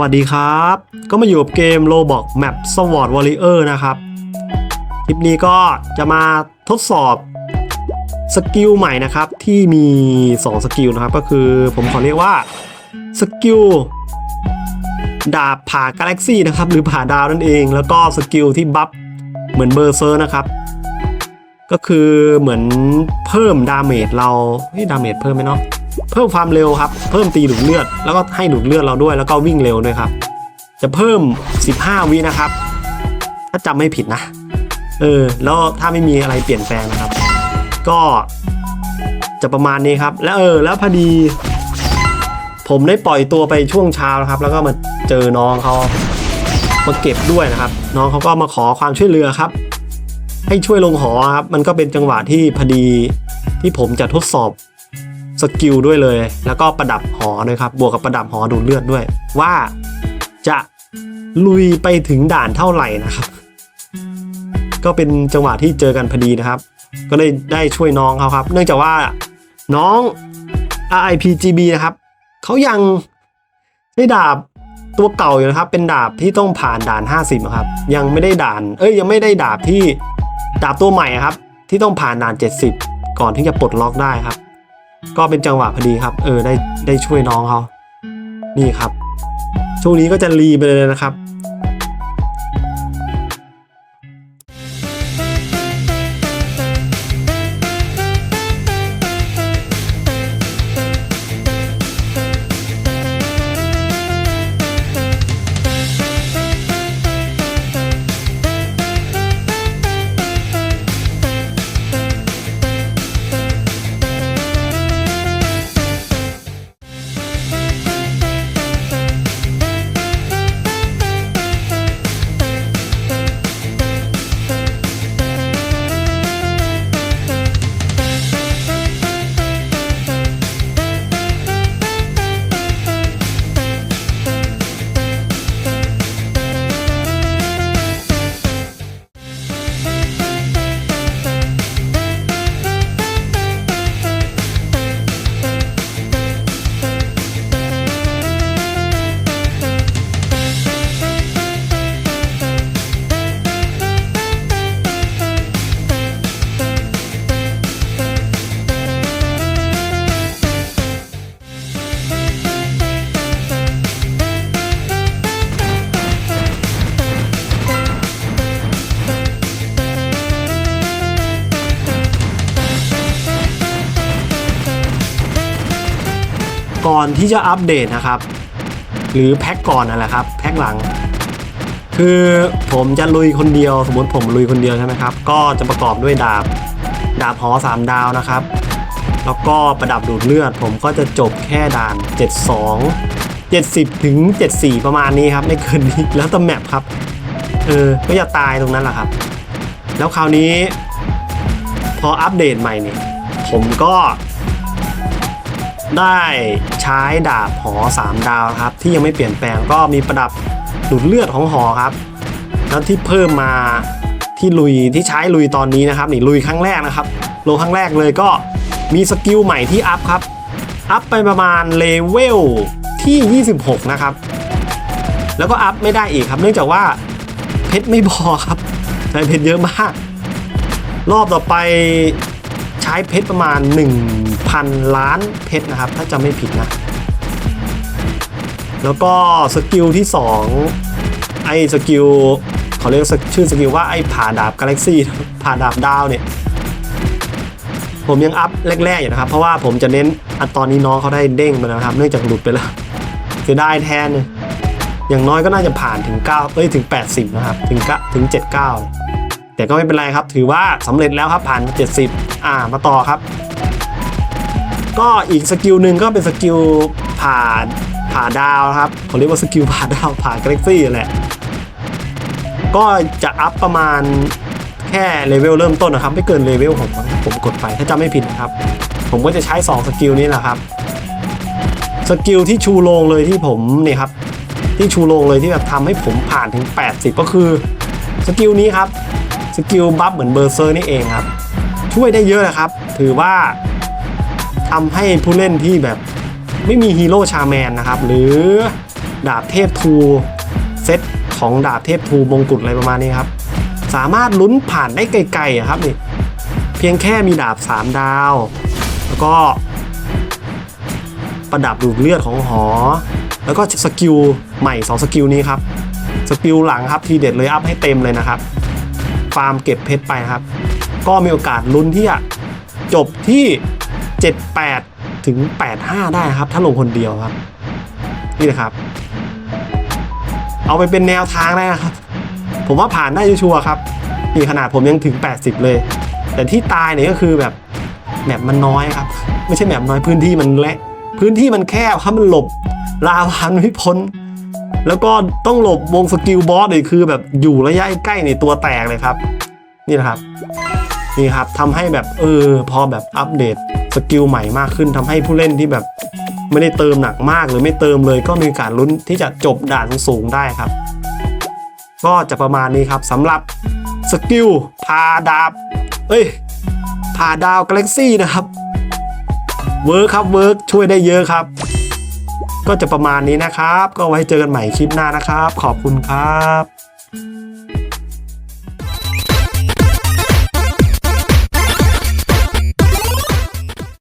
วัสดีครับ ก็มาอยู่กับเกม Roblox Map Sword Warrior นะครับ คลิปนี้ก็จะมาทดสอบสกิลใหม่นะครับ ที่มี 2 สกิลนะครับ ก็คือผมขอเรียกว่าสกิลดาบผ่ากาแล็กซี่นะครับ หรือผ่าดาวนั่นเอง แล้วก็สกิลที่บัฟเหมือนเบอร์เซอร์นะครับ ก็คือเหมือนเพิ่มดาเมจเราเฮ้ยดาเมจเพิ่มไหมเนาะ เพิ่มความเร็วครับ เพิ่มตีดูดเลือด แล้วก็ให้ดูดเลือดเราด้วย แล้วก็วิ่งเร็วด้วยครับ จะเพิ่ม 15 วินะครับ ถ้าจำไม่ผิดนะ เออ แล้วถ้าไม่มีอะไรเปลี่ยนแปลงนะครับ ก็จะประมาณนี้ครับ แล้วเออ แล้วพอดี ผมได้ปล่อยตัวไปช่วงเช้านะครับ แล้วก็มาเจอน้องเขามาเก็บด้วยนะครับ น้องเขาก็มาขอความช่วยเหลือครับ ให้ช่วยลงหอครับ มันก็เป็นจังหวะที่พอดีที่ผมจะทดสอบ สกิลด้วยเลย แล้วก็ประดับหอด้วยครับ บวกกับประดับหอดูดเลือดด้วย ว่าจะลุยไปถึงด่านเท่าไหร่นะครับ ก็เป็นจังหวะที่เจอกันพอดีนะครับ ก็เลยได้ช่วยน้องเขาครับ เนื่องจากว่าน้อง RIPGB นะครับเขายังได้ดาบตัวเก่าอยู่นะครับ เป็นดาบที่ต้องผ่านด่าน 50อะครับ ยังไม่ได้ด่าน เอ้ยยังไม่ได้ดาบที่ดาบตัวใหม่ครับ ที่ต้องผ่านด่าน 70 ก่อนที่จะปลดล็อกได้ครับ ก็เป็นจังหวะพอดีครับ เออได้ได้ช่วยน้องเขานี่ครับ ช่วงนี้ก็จะรีไปเลยนะครับ ก่อนที่จะอัปเดตนะครับ หรือแพ็คก่อนนั่นแหละครับแพ็คหลัง คือผมจะลุยคนเดียวสมมติผมลุยคนเดียวใช่ไหมครับ ก็จะประกอบด้วยดาบดาบหอสามดาวนะครับ แล้วก็ประดับดูดเลือด ผมก็จะจบแค่ด่าน 72 70 ถึง 74 ประมาณนี้ครับไม่เกินนี้แล้วแต่แมปครับ เออ ก็จะตายตรงนั้นแหละครับ แล้วคราวนี้ พออัปเดตใหม่เนี่ย ผมก็ ได้ใช้ดาบหอ 3 ดาวครับ ที่ยังไม่เปลี่ยนแปลงก็มีประดับดูดเลือดของหอครับ แล้วที่เพิ่มมาที่ลุยที่ใช้ลุยตอนนี้นะครับนี่ลุยครั้งแรกนะครับลงครั้งแรกเลยก็มีสกิลใหม่ที่อัพครับ อัพไปประมาณเลเวลที่ 26 นะครับ แล้วก็อัพไม่ได้อีกครับ เนื่องจากว่าเพชรไม่พอครับใช้เพชรเยอะมาก รอบต่อไป ใช้เพชรประมาณ 1,000 ล้านเพชรนะครับ ถ้าจำไม่ผิดนะ แล้วก็สกิลที่ 2 ไอ้สกิลเขาเรียกชื่อสกิลว่าไอ้ผ่าดาบกาแล็กซี่ผ่าดาบดาวเนี่ย ผมยังอัพแรกๆอยู่นะครับ เพราะว่าผมจะเน้นอันตอนนี้น้องเขาได้เด้งไปแล้วนะครับเนื่องจากหลุดไปแล้วเสียดายแทนเนี่ยอย่างน้อยก็น่าจะผ่านถึง9เอ้ยถึง 80 นะครับ ถึงกะถึง 79 แต่ก็ไม่เป็นไรครับ ถือว่าสำเร็จแล้วครับผ่าน 70 อ่ามาต่อครับ ก็อีกสกิลหนึ่งก็เป็นสกิลผ่าผ่าดาวครับเขาเรียกว่าสกิลผ่าดาวผ่ากาแล็กซี่แหละ ก็จะอัพประมาณแค่เลเวลเริ่มต้นนะครับ ไม่เกินเลเวลผมผมกดไปถ้าจำไม่ผิดนะครับ ผมก็จะใช้ 2 สกิลนี้แหละครับสกิลที่ชูโรงเลยที่ผมเนี่ยครับที่ชูโรงเลยที่แบบทำให้ผมผ่านถึง 80 ก็คือสกิลนี้ครับ สกิลบัฟเหมือนเบอร์เซอร์นี่เองครับ ช่วยได้เยอะนะครับ ถือว่าทำให้ผู้เล่นที่แบบไม่มีฮีโร่ชาแมนนะครับ หรือดาบเทพทูเซตของดาบเทพทูมงกุฎอะไรประมาณนี้ครับ สามารถลุ้นผ่านได้ไกลๆอะครับนี่เพียงแค่มีดาบ 3 ดาว แล้วก็ ประดับดูดเลือดของหอ แล้วก็สกิลใหม่ 2 สกิลนี้ครับ สกิลหลังครับทีเด็ดเลยอัพให้เต็มเลยนะครับ ฟาร์มเก็บเพชรไปนะครับ ก็มีโอกาสลุ้นที่จะจบที่ 78 ถึง 85 ได้ครับ ถ้าลงคนเดียวครับ นี่นะครับ เอาไปเป็นแนวทางได้นะครับ ผมว่าผ่านได้ชัวร์ครับนี่ขนาดผมยังถึง 80 เลย แต่ที่ตายเนี่ยก็คือแบบแมปมันน้อยครับ ไม่ใช่แมปน้อยพื้นที่มันเละพื้นที่มันแคบครับมันหลบลาวานไม่พ้น แล้วก็ต้องหลบวงสกิลบอสเลยคือแบบอยู่ระยะใกล้ในตัวแตกเลยครับ นี่นะครับนี่ครับทำให้แบบเออพอแบบอัปเดตสกิลใหม่มากขึ้นทำให้ผู้เล่นที่แบบไม่ได้เติมหนักมากหรือไม่เติมเลย ก็มีกาสลุ้นที่จะจบด่านสูงได้ครับ ก็จะประมาณนี้ครับสำหรับสกิลพาดาบเอ้ยพาดาวกาแล็กซี่นะครับเวิร์คครับเวิร์คช่วยได้เยอะครับ ก็จะประมาณนี้นะครับ ก็ไว้เจอกันใหม่คลิปหน้านะครับ ขอบคุณครับ